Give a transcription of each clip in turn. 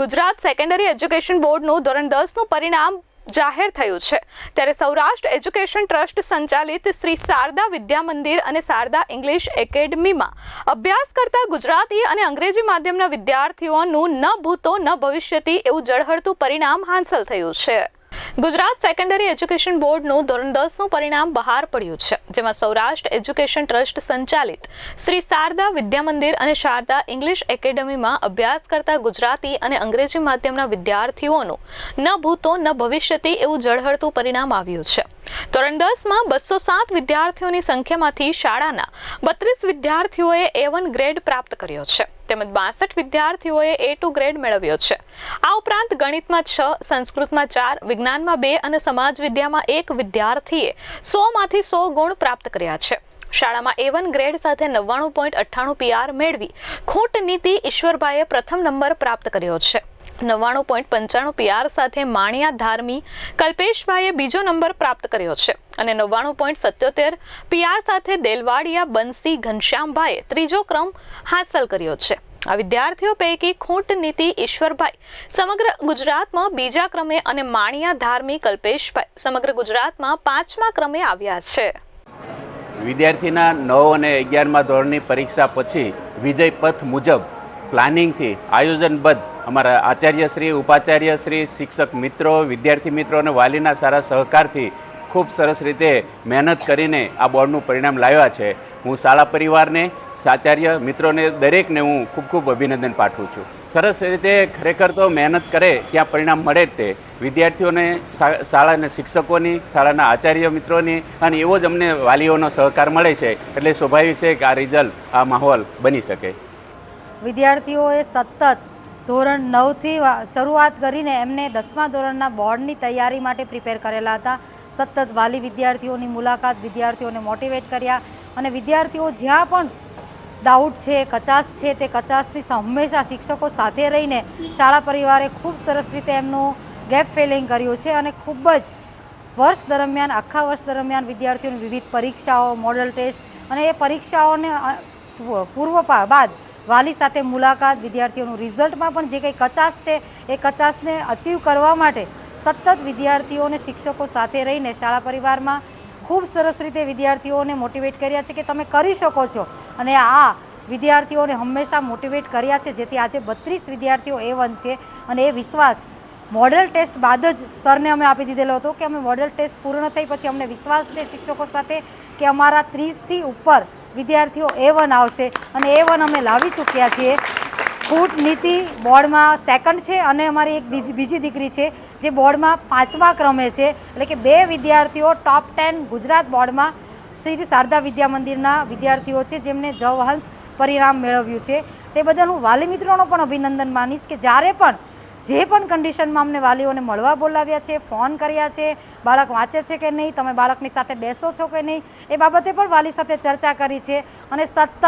Gujarat secondary education બોર્ડનું ધોરણ દસનું પરિણામ જાહેર થયું છે. ત્યારે સૌરાષ્ટ્ર એજ્યુકેશન ટ્રસ્ટ સંચાલિત શ્રી શારદા વિદ્યા મંદિર અને શારદા ઇંગ્લિશ એકેડમીમાં અભ્યાસ કરતા ગુજરાતી અને અંગ્રેજી માધ્યમના વિદ્યાર્થીઓનું ન ભૂતો ન ભવિષ્યથી એવું જળહળતું પરિણામ હાંસલ થયું છે. ગુજરાત સેકન્ડરી એજ્યુકેશન બોર્ડનું ધોરણ દસનું પરિણામ બહાર પડ્યું છે, જેમાં સૌરાષ્ટ્ર એજ્યુકેશન ટ્રસ્ટ સંચાલિત શ્રી શારદા વિદ્યામંદિર અને શારદા ઇંગ્લિશ એકેડમીમાં અભ્યાસ કરતા ગુજરાતી અને અંગ્રેજી માધ્યમના વિદ્યાર્થીઓનું ન ભૂતો ન ભવિષ્યથી એવું ઝળહળતું પરિણામ આવ્યું છે. ધોરણ દસમાં બસો સાત વિદ્યાર્થીઓની સંખ્યામાંથી શાળાના બત્રીસ વિદ્યાર્થીઓએ એ વન ગ્રેડ પ્રાપ્ત કર્યો છે. તેમજ બાસઠ વિદ્યાર્થીઓએ એ ટુ ગ્રેડ મેળવ્યો છે. આ ઉપરાંત ગણિતમાં છ, સંસ્કૃતમાં ચાર, વિજ્ઞાનમાં બે અને સમાજ વિદ્યામાં એક વિદ્યાર્થીએ સોમાંથી સો ગુણ પ્રાપ્ત કર્યા છે. શાળામાં એ વન ગ્રેડ સાથે નવ્વાણું પોઈન્ટ અઠ્ઠાણું પીઆર મેળવી ખૂંટ નીતિ ઈશ્વરભાઈએ પ્રથમ નંબર પ્રાપ્ત કર્યો છે. નવ્વાણું પોઈન્ટ પંચાણું પીઆર સાથે માણિયા ધાર્મી કલ્પેશભાઈએ બીજો નંબર પ્રાપ્ત કર્યો છે. અને નવ્વાણું પોઈન્ટ સત્યોતેર પીઆર સાથે દેલવાડિયા બંસી ઘનશ્યામભાઈએ ત્રીજો ક્રમ હાંસલ કર્યો છે. આ વિદ્યાર્થીઓ પૈકી ખૂંટ નીતિ ઈશ્વરભાઈ, સમગ્ર ગુજરાતમાં બીજા ક્રમે અને માણિયા ધાર્મી કલ્પેશભાઈ, સમગ્ર ગુજરાતમાં પાંચમા ક્રમે આવ્યા છે. વિદ્યાર્થીના નવ અને અગિયારમા ધોરણની પરીક્ષા પછી વિજય પથ મુજબ પ્લાનિંગથી આયોજનબદ્ધ અમારા આચાર્યશ્રી ઉપાચાર્યશ્રી શિક્ષક મિત્રો, વિદ્યાર્થી મિત્રો અને વાલીના સારા સહકારથી ખૂબ સરસ રીતે મહેનત કરીને આ બોર્ડનું પરિણામ લાવ્યા છે. હું શાળા પરિવારને, આચાર્ય મિત્રોને, દરેકને હું ખૂબ ખૂબ અભિનંદન પાઠવું છું. સરસ રીતે ખરેખર તો મહેનત કરે ત્યાં પરિણામ મળે જ તે. વિદ્યાર્થીઓને શાળાના શિક્ષકોની, શાળાના આચાર્ય મિત્રોની અને એવો જ અમને વાલીઓનો સહકાર મળે છે. એટલે સ્વાભાવિક છે કે આ રિઝલ્ટ, આ માહોલ બની શકે. વિદ્યાર્થીઓએ સતત ધોરણ નવથી શરૂઆત કરીને એમને દસમા ધોરણના બોર્ડની તૈયારી માટે પ્રિપેર કરેલા હતા. સતત વાલી વિદ્યાર્થીઓની મુલાકાત વિદ્યાર્થીઓને મોટિવેટ કર્યા અને વિદ્યાર્થીઓ જ્યાં પણ ડાઉટ છે કચાસ છે તે કચાસથી હંમેશા શિક્ષકો સાથે રહીને શાળા પરિવારે ખૂબ સરસ રીતે એમનું ગેપ ફિલિંગ કર્યું છે અને ખૂબ જ વર્ષ દરમિયાન, આખા વર્ષ દરમિયાન વિદ્યાર્થીઓની વિવિધ પરીક્ષાઓ, મોડલ ટેસ્ટ અને એ પરીક્ષાઓને પૂર્વ બાદ વાલી સાથે મુલાકાત, વિદ્યાર્થીઓનું રિઝલ્ટમાં પણ જે કંઈ કચાશ છે, એ કચાશને અચીવ કરવા માટે સતત વિદ્યાર્થીઓને શિક્ષકો સાથે રહીને શાળા પરિવારમાં ખૂબ સરસ રીતે વિદ્યાર્થીઓને મોટિવેટ કર્યા છે કે તમે કરી શકો છો. અને આ વિદ્યાર્થીઓને હંમેશા મોટિવેટ કર્યા છે, જેથી આજે બત્રીસ વિદ્યાર્થીઓ એ વન છે. અને એ વિશ્વાસ મોડેલ ટેસ્ટ બાદ જ સરને અમે આપી દીધેલો હતો કે અમે મોડેલ ટેસ્ટ પૂર્ણ થઈ પછી અમને વિશ્વાસ છે શિક્ષકો સાથે કે અમારા ત્રીસથી ઉપર વિદ્યાર્થીઓ એ વન આવશે અને એ વન અમે લાવી ચૂક્યા છીએ. ફૂટ નીતિ બોર્ડમાં સેકન્ડ છે અને અમારી એક બીજી બીજી દીકરી છે જે બોર્ડમાં પાંચમા ક્રમે છે. એટલે કે બે વિદ્યાર્થીઓ ટોપ ટેન ગુજરાત બોર્ડમાં શ્રી શારદા વિદ્યા મંદિરના વિદ્યાર્થીઓ છે જેમને જવહંત પરિણામ મેળવ્યું છે. તે બદલ હું વાલી મિત્રોનો પણ અભિનંદન માનીશ કે જ્યારે પણ જે પણ કન્ડિશનમાં અમને વાલીઓને મળવા બોલાવ્યા છે ફોન કર્યા છે, બાળક વાંચે છે કે નહીં, તમે બાળકની સાથે બેસો છો કે નહીં, એ બાબતે પણ વાલી સાથે ચર્ચા કરી છે અને સતત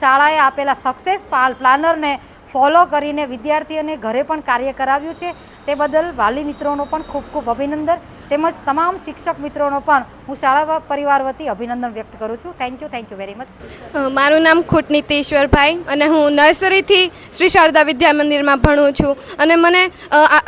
શાળાએ આપેલા સક્સેસ પ્લાનરને ફોલો કરીને વિદ્યાર્થીઓને ઘરે પણ કાર્ય કરાવ્યું છે. તે બદલ વાલી મિત્રોનો પણ ખૂબ ખૂબ અભિનંદન. તેમજ તમામ શિક્ષક મિત્રોનો પણ હું શાળા પરિવાર વતી અભિનંદન વ્યક્ત કરું છું. Thank you thank you very much મારું નામ ખૂટનીતિ ઈશ્વરભાઈ અને હું નર્સરીથી શ્રી શારદા વિદ્યા મંદિરમાં ભણું છું. અને મને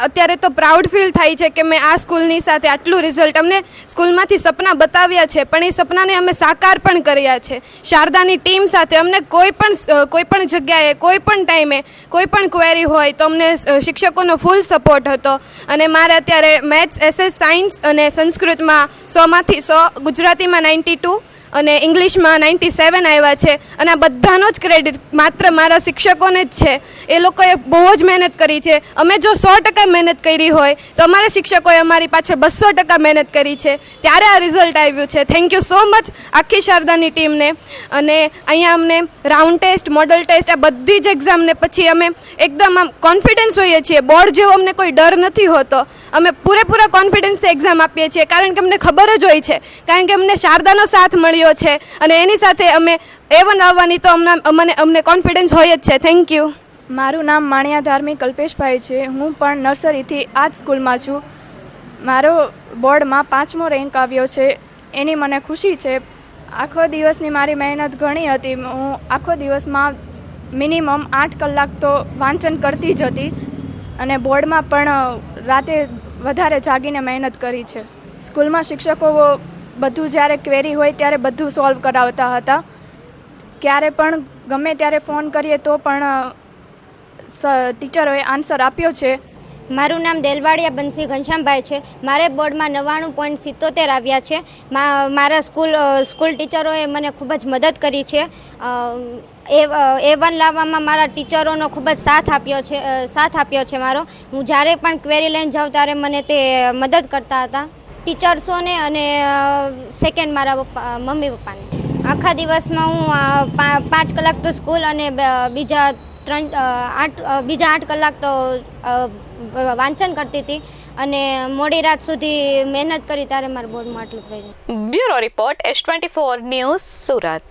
અત્યારે તો પ્રાઉડ ફીલ થાય છે કે મેં આ સ્કૂલની સાથે આટલું રિઝલ્ટ અમને સ્કૂલમાંથી સપના બતાવ્યા છે, પણ એ સપનાને અમે સાકાર પણ કર્યા છે. શારદાની ટીમ સાથે અમને કોઈ પણ કોઈ પણ જગ્યાએ, કોઈ પણ ટાઈમે કોઈ પણ ક્વેરી હોય તો અમને શિક્ષકોનો ફૂલ સપોર્ટ હતો. અને મારે અત્યારે મેથ્સ એસએસ સાયન્સ અને સંસ્કૃતમાં સોમાંથી સો, ગુજરાતીમાં નાઇન્ટી ટુ અને ઇંગ્લિશમાં નાઇન્ટી સેવન આવ્યા છે. અને આ બધાનો જ ક્રેડિટ માત્ર મારા શિક્ષકોને જ છે. એ લોકોએ બહુ જ મહેનત કરી છે. અમે જો સો ટકા મહેનત કરી હોય, તો અમારા શિક્ષકોએ અમારી પાછળ બસો ટકા મહેનત કરી છે. ત્યારે આ રિઝલ્ટ આવ્યું છે. થેન્ક યુ સો મચ આખી શારદાની ટીમને. અને અહીંયા અમને રાઉન્ડ ટેસ્ટ મોડલ ટેસ્ટ આ બધી જ એક્ઝામને પછી અમે એકદમ આમ કોન્ફિડન્સ હોઈએ છીએ. બોર્ડ જેવો અમને કોઈ ડર નથી હોતો. અમે પૂરેપૂરા કોન્ફિડન્સથી એક્ઝામ આપીએ છીએ. કારણ કે અમને ખબર જ હોય છે. કારણ કે અમને શારદાનો સાથ મળ્યો છે. અને એની સાથે અમે એ વન આવવાની તો અમને અમને અમને કોન્ફિડન્સ હોય જ છે. થેન્ક યુ મારું નામ માણિયા ધાર્મિક કલ્પેશભાઈ છે. હું પણ નર્સરીથી આ જ સ્કૂલમાં છું. મારો બોર્ડમાં પાંચમો રેન્ક આવ્યો છે. એની મને ખુશી છે. આખો દિવસની મારી મહેનત ઘણી હતી. હું આખો દિવસમાં મિનિમમ આઠ કલાક તો વાંચન કરતી જ હતી. અને બોર્ડમાં પણ રાતે વધારે જાગીને મહેનત કરી છે. સ્કૂલમાં શિક્ષકો બધું જ્યારે ક્વેરી હોય ત્યારે બધું સોલ્વ કરાવતા હતા. ક્યારે પણ ગમે ત્યારે ફોન કરીએ તો પણ ટીચરોએ આન્સર આપ્યો છે. મારું નામ દેલવાડિયા બંસી ઘનશ્યામભાઈ છે. મારે બોર્ડમાં નવ્વાણું પોઈન્ટ સિત્તોતેર આવ્યા છે. મારા સ્કૂલ સ્કૂલ ટીચરોએ મને ખૂબ જ મદદ કરી છે. એ એ વન લાવવામાં મારા ટીચરોનો ખૂબ જ સાથ આપ્યો છે સાથ આપ્યો છે મારો. હું જ્યારે પણ ક્વેરી લઈને જાઉં ત્યારે મને તે મદદ કરતા હતા. ટીચર્સોને અને સેકન્ડ મારા પપ્પા મમ્મી પપ્પાને. આખા દિવસમાં હું પાંચ કલાક તો સ્કૂલ અને બીજા ત્રણ આઠ બીજા આઠ કલાક તો વાંચન કરતી હતી. અને મોડી રાત સુધી મહેનત કરી ત્યારે મારા બોર્ડમાં આટલું bureau report, S twenty four news Surat.